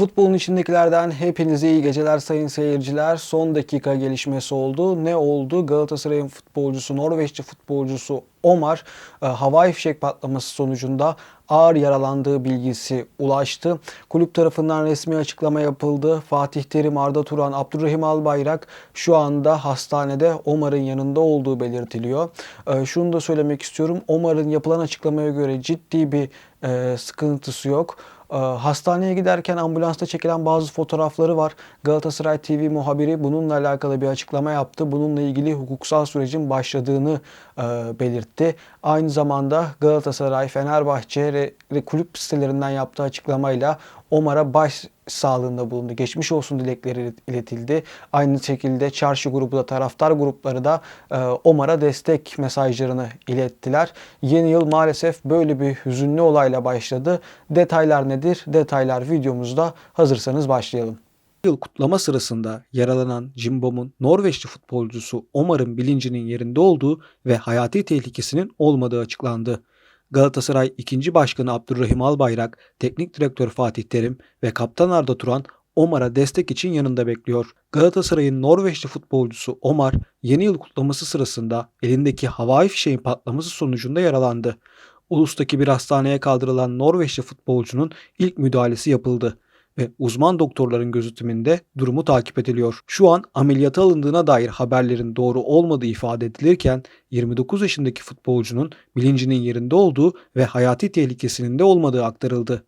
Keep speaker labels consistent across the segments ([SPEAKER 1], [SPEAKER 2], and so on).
[SPEAKER 1] Futbolun içindekilerden hepinize iyi geceler sayın seyirciler. Son dakika gelişmesi oldu. Ne oldu? Galatasaray'ın futbolcusu, Norveçli futbolcusu Omar e, havai fişek patlaması sonucunda ağır yaralandığı bilgisi ulaştı. Kulüp tarafından resmi açıklama yapıldı. Fatih Terim, Arda Turan, Abdurrahim Albayrak şu anda hastanede Omar'ın yanında olduğu belirtiliyor. E, Şunu da söylemek istiyorum. Omar'ın yapılan açıklamaya göre ciddi bir e, sıkıntısı yok. Ee, Hastaneye giderken ambulansta çekilen bazı fotoğrafları var. Galatasaray TV muhabiri bununla alakalı bir açıklama yaptı. Bununla ilgili hukuksal sürecin başladığını e, belirtti. Aynı zamanda Galatasaray, Fenerbahçe kulüp sitelerinden yaptığı açıklamayla Omar'a baş sağlığında bulundu. Geçmiş olsun dilekleri iletildi. Aynı şekilde çarşı grubu da taraftar grupları da e, Omar'a destek mesajlarını ilettiler. Yeni yıl maalesef böyle bir hüzünlü olayla başladı. Detaylar nedir? Detaylar videomuzda. Hazırsanız başlayalım. Yıl kutlama sırasında yaralanan Cimbom'un Norveçli futbolcusu Omar'ın bilincinin yerinde olduğu ve hayati tehlikesinin olmadığı açıklandı. Galatasaray 2. Başkanı Abdurrahim Albayrak, Teknik Direktör Fatih Terim ve Kaptan Arda Turan Omar'a destek için yanında bekliyor. Galatasaray'ın Norveçli futbolcusu Omar, yeni yıl kutlaması sırasında elindeki havai fişeğin patlaması sonucunda yaralandı. Ulus'taki bir hastaneye kaldırılan Norveçli futbolcunun ilk müdahalesi yapıldı ve uzman doktorların gözetiminde durumu takip ediliyor. Şu an ameliyata alındığına dair haberlerin doğru olmadığı ifade edilirken 29 yaşındaki futbolcunun bilincinin yerinde olduğu ve hayati tehlikesinin de olmadığı aktarıldı.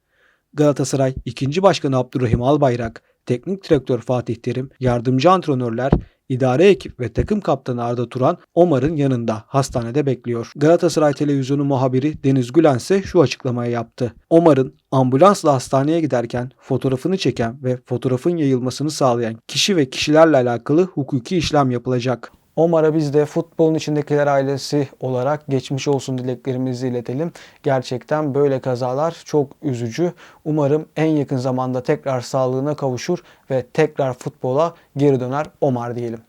[SPEAKER 1] Galatasaray 2. Başkanı Abdurrahim Albayrak, Teknik Direktör Fatih Terim, yardımcı antrenörler, idare ekip ve takım kaptanı Arda Turan Omar'ın yanında hastanede bekliyor. Galatasaray televizyonu muhabiri Deniz Gülen ise şu açıklamayı yaptı. Omar'ın ambulansla hastaneye giderken fotoğrafını çeken ve fotoğrafın yayılmasını sağlayan kişi ve kişilerle alakalı hukuki işlem yapılacak. Omar'a biz de futbolun içindekiler ailesi olarak geçmiş olsun dileklerimizi iletelim. Gerçekten böyle kazalar çok üzücü. Umarım en yakın zamanda tekrar sağlığına kavuşur ve tekrar futbola geri döner Omar diyelim.